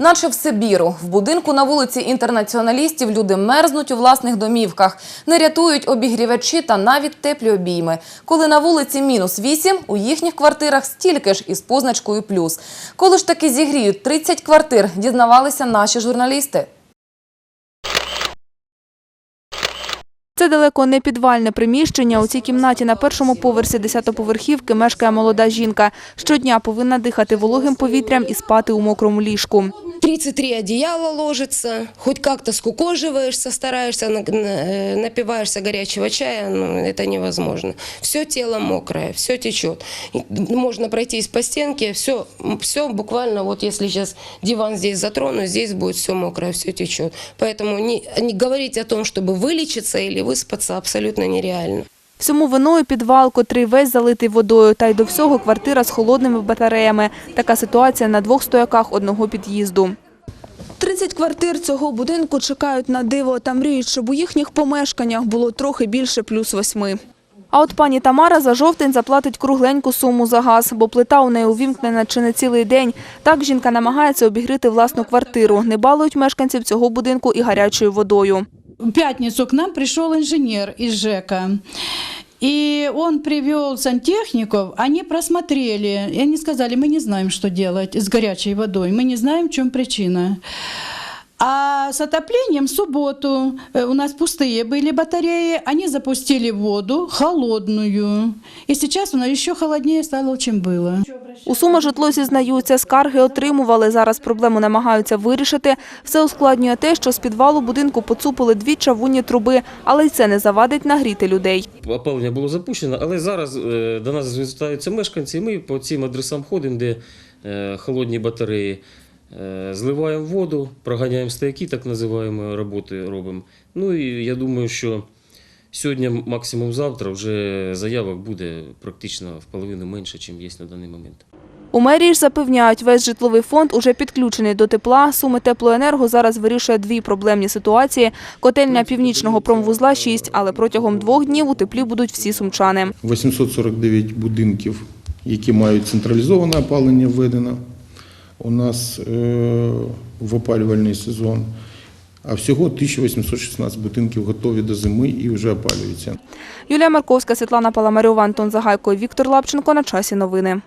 Наче в Сибіру. В будинку на вулиці інтернаціоналістів люди мерзнуть у власних домівках. Не рятують обігрівачі та навіть теплі обійми. Коли на вулиці мінус 8, у їхніх квартирах стільки ж із позначкою плюс. Коли ж таки зігріють 30 квартир, дізнавалися наші журналісти. Це далеко не підвальне приміщення. У цій кімнаті на першому поверсі десятоповерхівки мешкає молода жінка. Щодня повинна дихати вологим повітрям і спати у мокрому ліжку. 33 одеяла ложится, хоть как-то скукоживаешься, стараешься, на- на- э, напиваешься горячего чая, но это невозможно. Все тело мокрое, все течет. И Можно пройтись по стенке, все, все буквально, вот если сейчас диван здесь затрону, здесь будет все мокрое, все течет. Поэтому не, не говорить о том, чтобы вылечиться или выспаться, абсолютно нереально. Всьому виною підвал, котрий весь залитий водою, та й до всього квартира з холодними батареями. Така ситуація на двох стояках одного під'їзду. 30 квартир цього будинку чекають на диво та мріють, щоб у їхніх помешканнях було трохи більше плюс восьми. А от пані Тамара за жовтень заплатить кругленьку суму за газ, бо плита у неї увімкнена чи не цілий день. Так жінка намагається обігріти власну квартиру. Не балують мешканців цього будинку і гарячою водою. В пятницу к нам пришел инженер из ЖЭКа. И он привел сантехников, они просмотрели, и они сказали, мы не знаем, что делать с горячей водой, мы не знаем, в чем причина. А с отоплением в субботу э, у нас пустые были батареи, они запустили воду холодную. И сейчас она еще холоднее стала, чем было. У Суми житло зізнаються, скарги отримували. Зараз проблему намагаються вирішити. Все ускладнює те, що з підвалу будинку поцупили дві чавунні труби, але й це не завадить нагріти людей. Опалення було запущено, але зараз е, до нас звертаються мешканці, і ми по цим адресам ходимо, де е, холодні батареї. Е, Зливаємо воду, проганяємо стояки, так називаємо роботи робимо. Ну і я думаю, що сьогодні, максимум завтра, вже заявок буде практично в половину менше, ніж є на даний момент. У мерії ж запевняють, весь житловий фонд уже підключений до тепла. Суми теплоенерго зараз вирішує дві проблемні ситуації. Котельня північного промвузла – 6, але протягом двох днів у теплі будуть всі сумчани. 849 будинків, які мають централізоване опалення введено у нас е, в опалювальний сезон. А всього 1816 будинків готові до зими і вже опалюються. Юлія Марковська, Світлана Паламарьова, Антон Загайко, Віктор Лапченко. На часі новини.